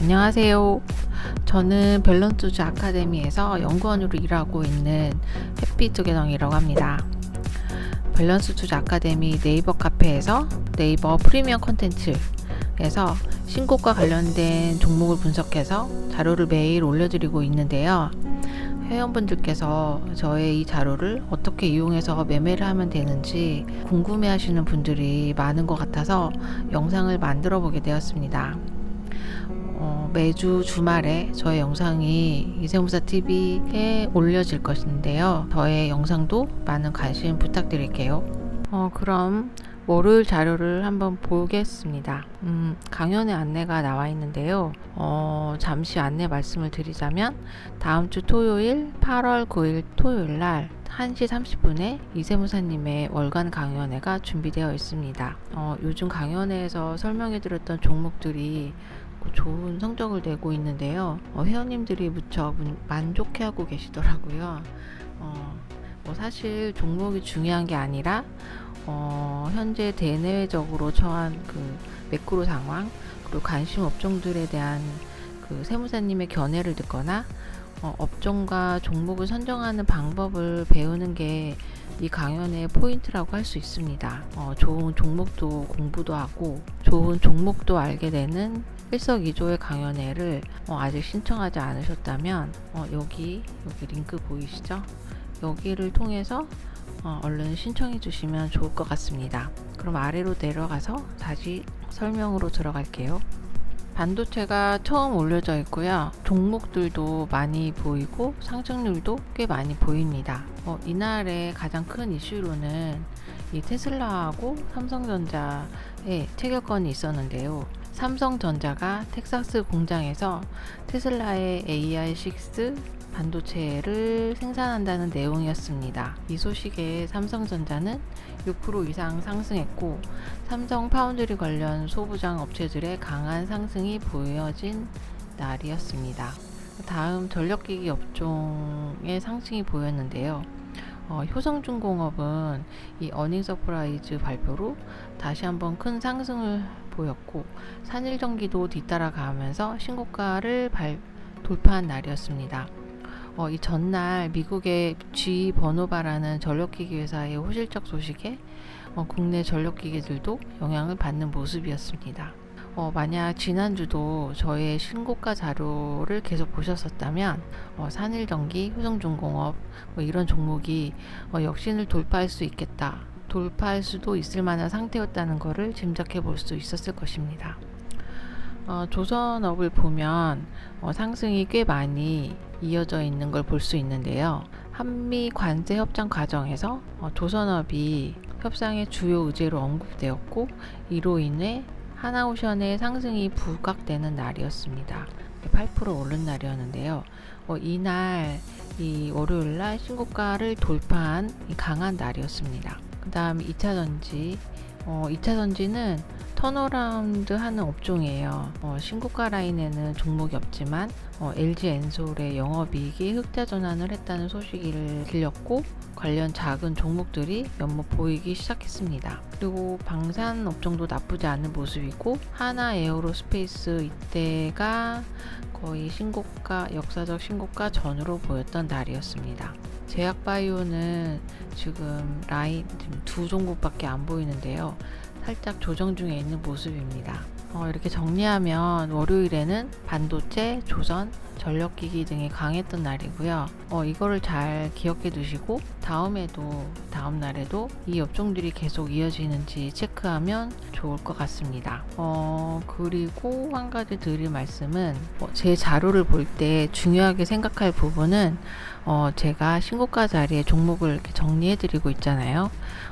안녕하세요. 저는 밸런스즈 아카데미에서 연구원으로 일하고 있는 해피투게덩이라고 합니다. 밸런스즈 아카데미 네이버 카페에서 네이버 프리미엄 콘텐츠에서 신곡과 관련된 종목을 분석해서 자료를 매일 올려드리고 있는데요. 회원분들께서 저의 이 자료를 어떻게 이용해서 매매를 하면 되는지 궁금해 하시는 분들이 많은 것 같아서 영상을 만들어 보게 되었습니다. 어, 매주 주말에 저의 영상이 이세무사 TV에 올려질 것인데요. 저의 영상도 많은 관심 부탁드릴게요. 어, 그럼 월요일 자료를 한번 보겠습니다. 음, 강연의 안내가 나와 있는데요. 어, 잠시 안내 말씀을 드리자면 다음 주 토요일 8월 9일 토요일 날 1시 30분에 이세무사님의 월간 강연회가 준비되어 있습니다. 어, 요즘 강연회에서 설명해 드렸던 종목들이 좋은 성적을 내고 있는데요. 어, 회원님들이 무척 만족해하고 계시더라고요. 어, 뭐 사실 종목이 중요한 게 아니라 어, 현재 대내외적으로 처한 그 매크로 상황 그리고 관심 업종들에 대한 그 세무사님의 견해를 듣거나 어, 업종과 종목을 선정하는 방법을 배우는 게 이 강연의 포인트라고 할 수 있습니다. 어, 좋은 종목도 공부도 하고 좋은 종목도 알게 되는 일석이조의 강연회를 어, 아직 신청하지 않으셨다면 어, 여기 여기 링크 보이시죠? 여기를 통해서 어, 얼른 신청해 주시면 좋을 것 같습니다. 그럼 아래로 내려가서 다시 설명으로 들어갈게요. 반도체가 처음 올려져 있고요. 종목들도 많이 보이고 상승률도 꽤 많이 보입니다. 어, 이날의 가장 큰 이슈로는 이 테슬라하고 삼성전자의 체결권이 있었는데요. 삼성전자가 텍사스 공장에서 테슬라의 AI6 반도체를 생산한다는 내용이었습니다. 이 소식에 삼성전자는 6% 이상 상승했고 삼성 파운드리 관련 소부장 업체들의 강한 상승이 보여진 날이었습니다. 다음 전력기기 업종의 상승이 보였는데요. 어, 효성중공업은 이 어닝 서프라이즈 발표로 다시 한번 큰 상승을 보였고 산일전기도 뒤따라가면서 신고가를 발, 돌파한 날이었습니다. 어, 이 전날 미국의 G 버노바라는 전력기기 회사의 호실적 소식에 어, 국내 전력기기들도 영향을 받는 모습이었습니다. 어, 만약 지난주도 저의 신고가 자료를 계속 보셨었다면 어, 산일전기, 효성중공업 뭐 이런 종목이 어, 역신을 돌파할 수 있겠다. 돌파할 수도 있을 만한 상태였다는 것을 짐작해 볼 수 있었을 것입니다. 어, 조선업을 보면 어, 상승이 꽤 많이 이어져 있는 걸 볼 수 있는데요. 한미 관세 협정 과정에서 어, 조선업이 협상의 주요 의제로 언급되었고 이로 인해 하나오션의 상승이 부각되는 날이었습니다. 8% 오른 날이었는데요. 어, 이날 이 월요일 날 신고가를 돌파한 강한 날이었습니다. 그 다음 2차 전지 어, 2차 전지는 턴어라운드 하는 업종이에요. 어, 신고가 라인에는 종목이 없지만 어, LG 엔솔의 영업이익이 흑자 전환을 했다는 소식이 들렸고 관련 작은 종목들이 몇몇 보이기 시작했습니다. 그리고 방산 업종도 나쁘지 않은 모습이고 하나 에어로스페이스 이때가 거의 신고가 역사적 신고가 전으로 보였던 날이었습니다. 제약바이오는 지금 라인 두 종목밖에 안 보이는데요. 살짝 조정 중에 있는 모습입니다. 어, 이렇게 정리하면 월요일에는 반도체, 조선, 전력기기 등이 강했던 날이고요. 어, 이거를 잘 기억해 두시고 다음에도 다음 날에도 이 업종들이 계속 이어지는지 체크하면 좋을 것 같습니다. 어, 그리고 한 가지 드릴 말씀은 어, 제 자료를 볼 때 중요하게 생각할 부분은 어, 제가 신고가 자리에 종목을 정리해 드리고 있잖아요.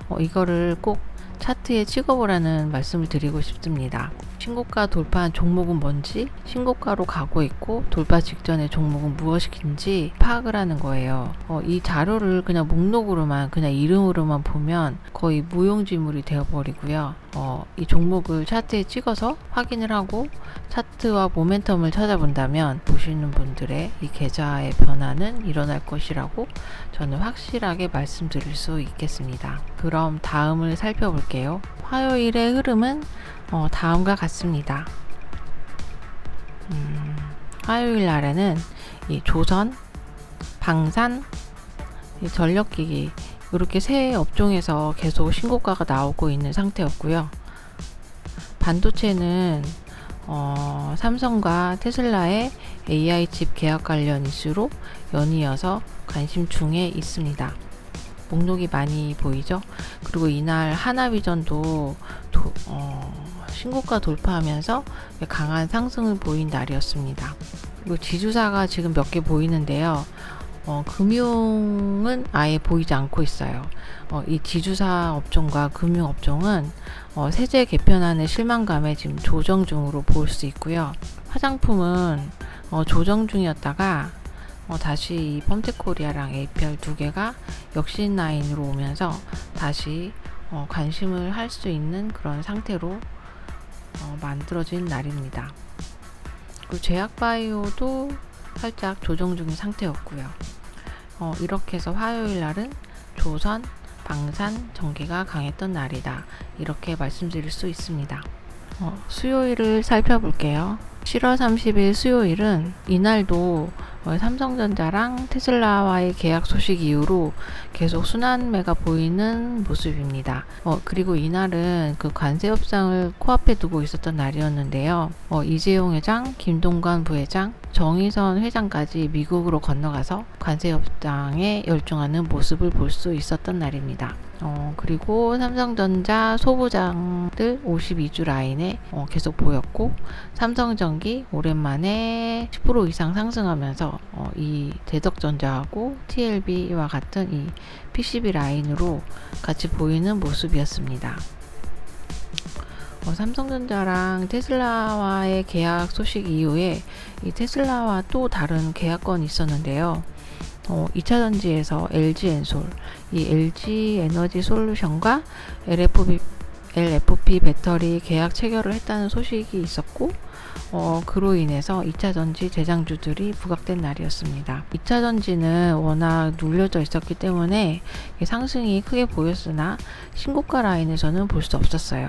어, 이거를 꼭 차트에 찍어보라는 말씀을 드리고 싶습니다. 신고가 돌파한 종목은 뭔지, 신고가로 가고 있고 돌파 직전의 종목은 무엇인지 파악을 하는 거예요. 어, 이 자료를 그냥 목록으로만, 그냥 이름으로만 보면 거의 무용지물이 되어버리고요. 어, 이 종목을 차트에 찍어서 확인을 하고 차트와 모멘텀을 찾아본다면 보시는 분들의 이 계좌의 변화는 일어날 것이라고 저는 확실하게 말씀드릴 수 있겠습니다. 그럼 다음을 살펴볼게요. 화요일의 흐름은 어, 다음과 같습니다. 음, 화요일 날에는 이 조선, 방산, 이 전력기기 이렇게 세 업종에서 계속 신고가가 나오고 있는 상태였고요. 반도체는 어, 삼성과 테슬라의 AI 칩 계약 관련 이슈로 연이어서 관심 중에 있습니다. 목록이 많이 보이죠? 그리고 이날 하나비전도 도, 어, 신고가 돌파하면서 강한 상승을 보인 날이었습니다. 그리고 지주사가 지금 몇 개 보이는데요. 어, 금융은 아예 보이지 않고 있어요. 어, 이 지주사 업종과 금융 업종은 어, 세제 개편안의 실망감에 지금 조정 중으로 볼 수 있고요. 화장품은 어, 조정 중이었다가 어, 다시 이 펌텍코리아랑 APR 두 개가 역신 라인으로 오면서 다시 어, 관심을 할 수 있는 그런 상태로 어, 만들어진 날입니다. 그리고 제약바이오도 살짝 조정 중인 상태였고요. 어, 이렇게 해서 화요일 날은 조선, 방산, 전기가 강했던 날이다. 이렇게 말씀드릴 수 있습니다. 어, 수요일을 살펴볼게요. 7월 30일 수요일은 이날도 어, 삼성전자랑 테슬라와의 계약 소식 이후로 계속 순환매가 보이는 모습입니다. 어, 그리고 이날은 그 관세 협상을 코앞에 두고 있었던 날이었는데요. 어, 이재용 회장, 김동관 부회장, 정의선 회장까지 미국으로 건너가서 관세 협상에 열중하는 모습을 볼 수 있었던 날입니다. 어, 그리고 삼성전자 소부장들 52주 라인에 어, 계속 보였고 삼성전기 오랜만에 10% 이상 상승하면서 어, 이 대덕전자하고 TLB와 같은 이 PCB 라인으로 같이 보이는 모습이었습니다. 어, 삼성전자랑 테슬라와의 계약 소식 이후에 이 테슬라와 또 다른 계약건이 있었는데요. 어, 2차 전지에서 LG 엔솔, 이 LG 에너지 솔루션과 LFP, LFP 배터리 계약 체결을 했다는 소식이 있었고, 어, 그로 인해서 2차 전지 대장주들이 부각된 날이었습니다. 2차 전지는 워낙 눌려져 있었기 때문에 상승이 크게 보였으나 신고가 라인에서는 볼 수 없었어요.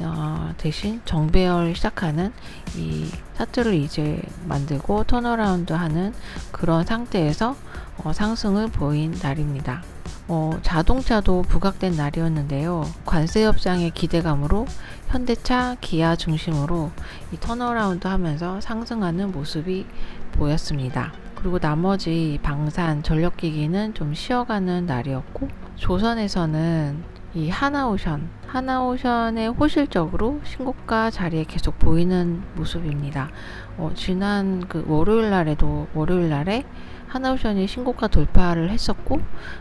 어, 대신 정배열 시작하는 이 차트를 이제 만들고 턴어라운드 하는 그런 상태에서 어, 상승을 보인 날입니다. 어, 자동차도 부각된 날이었는데요. 관세 협상의 기대감으로 현대차, 기아 중심으로 이 턴어라운드 하면서 상승하는 모습이 보였습니다. 그리고 나머지 방산, 전력기기는 좀 쉬어가는 날이었고, 조선에서는 이 하나오션, 하나오션의 호실적으로 신고가 자리에 계속 보이는 모습입니다. 어, 지난 그 월요일 날에도 월요일 날에 하나오션이 신고가 돌파를 했었고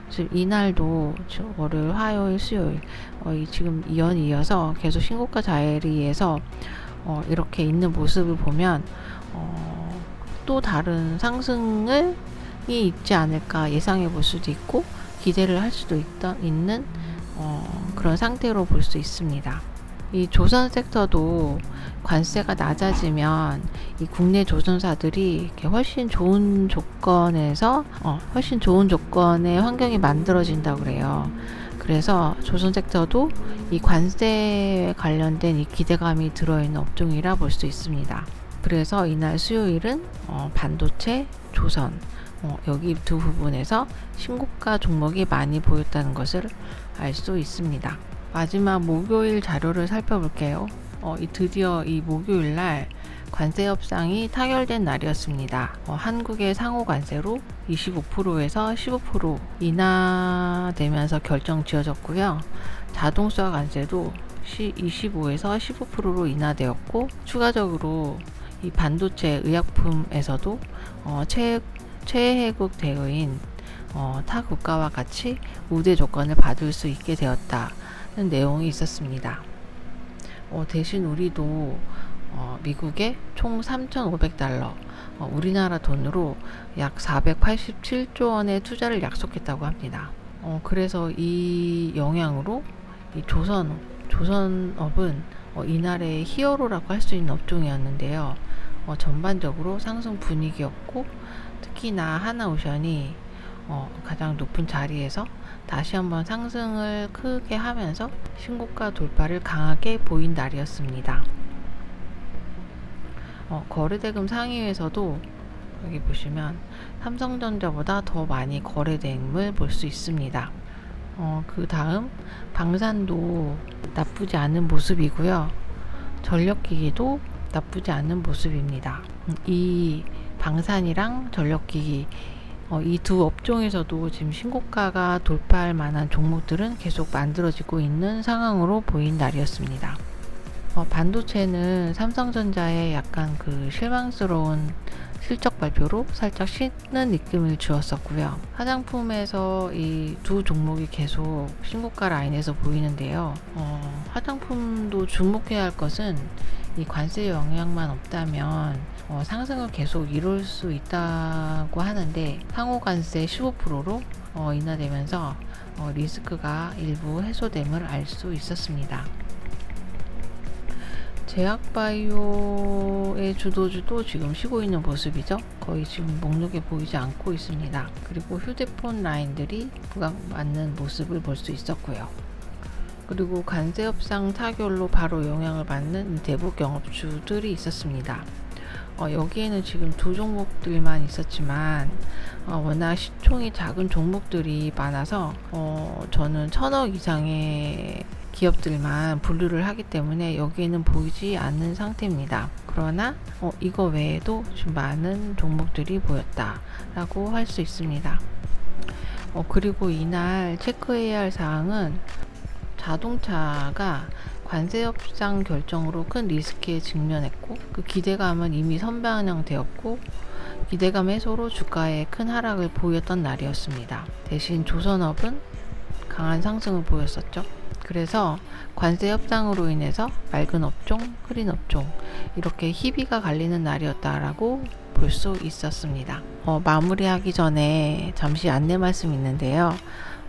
지금 이날도 월요일, 화요일, 수요일 어, 이 지금 이연 이어서 계속 신고가 자리에서 어, 이렇게 있는 모습을 보면 어, 또 다른 상승을 이 있지 않을까 예상해 볼 수도 있고 기대를 할 수도 있다, 있는 어, 그런 상태로 볼 수 있습니다. 이 조선 섹터도 관세가 낮아지면 이 국내 조선사들이 훨씬 좋은 조건에서 어, 훨씬 좋은 조건의 환경이 만들어진다 그래요. 그래서 조선 섹터도 이 관세에 관련된 이 기대감이 들어있는 업종이라 볼 수 있습니다. 그래서 이날 수요일은 어, 반도체, 조선 어, 여기 두 부분에서 신고가 종목이 많이 보였다는 것을 알 수 있습니다. 마지막 목요일 자료를 살펴볼게요. 어, 이 드디어 이 목요일 날 관세 협상이 타결된 날이었습니다. 어, 한국의 상호 관세로 25%에서 15% 인하되면서 결정 지어졌고요. 자동차 관세도 25에서 15%로 인하되었고 추가적으로 이 반도체 의약품에서도 어, 최, 최혜국 대우인 어, 타 국가와 같이 우대 조건을 받을 수 있게 되었다. 내용이 있었습니다. 어, 대신 우리도 어, 미국에 총 3,500달러, 어, 우리나라 돈으로 약 487조 원의 투자를 약속했다고 합니다. 어, 그래서 이 영향으로 이 조선, 조선업은 어, 이날의 히어로라고 할 수 있는 업종이었는데요. 어, 전반적으로 상승 분위기였고 특히나 하나오션이 어, 가장 높은 자리에서 다시 한번 상승을 크게 하면서 신고가 돌파를 강하게 보인 날이었습니다. 어, 거래대금 상위에서도 여기 보시면 삼성전자보다 더 많이 거래됨을 볼 수 있습니다. 어, 그 다음 방산도 나쁘지 않은 모습이고요. 전력기기도 나쁘지 않은 모습입니다. 음, 이 방산이랑 전력기기 어, 이두 업종에서도 지금 신고가가 돌파할 만한 종목들은 계속 만들어지고 있는 상황으로 보인 날이었습니다. 어, 반도체는 삼성전자의 약간 그 실망스러운 실적 발표로 살짝 쉬는 느낌을 주었었고요. 화장품에서 이 두 종목이 계속 신고가 라인에서 보이는데요. 어, 화장품도 주목해야 할 것은 이 관세 영향만 없다면 어, 상승을 계속 이룰 수 있다고 하는데 상호 관세 15%로 어, 인하되면서 어, 리스크가 일부 해소됨을 알 수 있었습니다. 제약바이오의 주도주도 지금 쉬고 있는 모습이죠. 거의 지금 목록에 보이지 않고 있습니다. 그리고 휴대폰 라인들이 부각 맞는 모습을 볼 수 있었고요. 그리고 관세 협상 타결로 바로 영향을 받는 이 대북 영업주들이 있었습니다. 어, 여기에는 지금 두 종목들만 있었지만 어, 워낙 시총이 작은 종목들이 많아서 어, 저는 천억 이상의 기업들만 분류를 하기 때문에 여기에는 보이지 않는 상태입니다. 그러나 어, 이거 외에도 좀 많은 종목들이 보였다라고 할 수 있습니다. 어, 그리고 이날 체크해야 할 사항은 자동차가 관세 협상 결정으로 큰 리스크에 직면했고 그 기대감은 이미 선반영되었고 기대감 해소로 주가에 큰 하락을 보였던 날이었습니다. 대신 조선업은 강한 상승을 보였었죠. 그래서 관세 협상으로 인해서 맑은 업종, 흐린 업종 이렇게 희비가 갈리는 날이었다라고 볼 수 있었습니다. 어, 마무리하기 전에 잠시 안내 말씀 있는데요.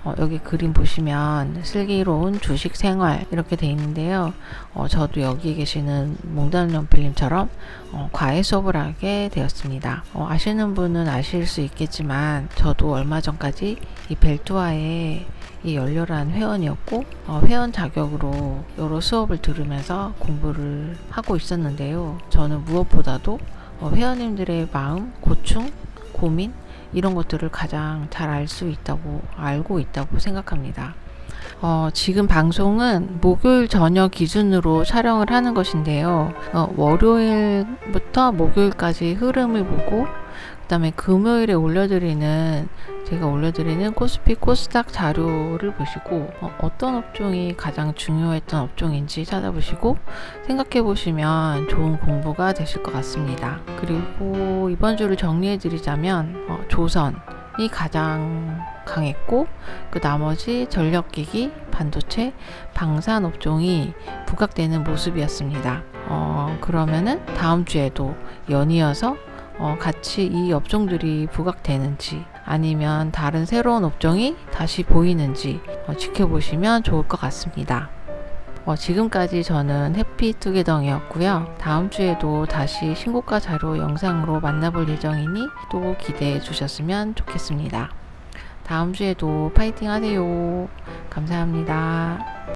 어, 여기 그림 보시면 슬기로운 주식 생활 이렇게 돼 있는데요. 어, 저도 여기 계시는 몽단 연필님처럼 어, 과외 수업을 하게 되었습니다. 어, 아시는 분은 아실 수 있겠지만 저도 얼마 전까지 이 벨트와의 이 열렬한 회원이었고 어, 회원 자격으로 여러 수업을 들으면서 공부를 하고 있었는데요. 저는 무엇보다도 어, 회원님들의 마음, 고충, 고민 이런 것들을 가장 잘 알 수 있다고 알고 있다고 생각합니다. 어, 지금 방송은 목요일 저녁 기준으로 촬영을 하는 것인데요. 어, 월요일부터 목요일까지 흐름을 보고 그다음에 금요일에 올려드리는 제가 올려드리는 코스피 코스닥 자료를 보시고 어, 떤 업종이 가장 중요했던 업종인지 찾아보시고 생각해 보시면 좋은 공부가 되실 것 같습니다. 그리고 이번 주를 정리해 드리자면 어, 조선이 가장 강했고 그 나머지 전력기기, 반도체, 방산 업종이 부각되는 모습이었습니다. 어, 그러면은 다음 주에도 연이어서 어, 같이 이 업종들이 부각되는지 아니면 다른 새로운 업종이 다시 보이는지 어, 지켜보시면 좋을 것 같습니다. 어, 지금까지 저는 해피투게덩이었고요. 다음 주에도 다시 신고가 자료 영상으로 만나볼 예정이니 또 기대해 주셨으면 좋겠습니다. 다음 주에도 파이팅 하세요. 감사합니다.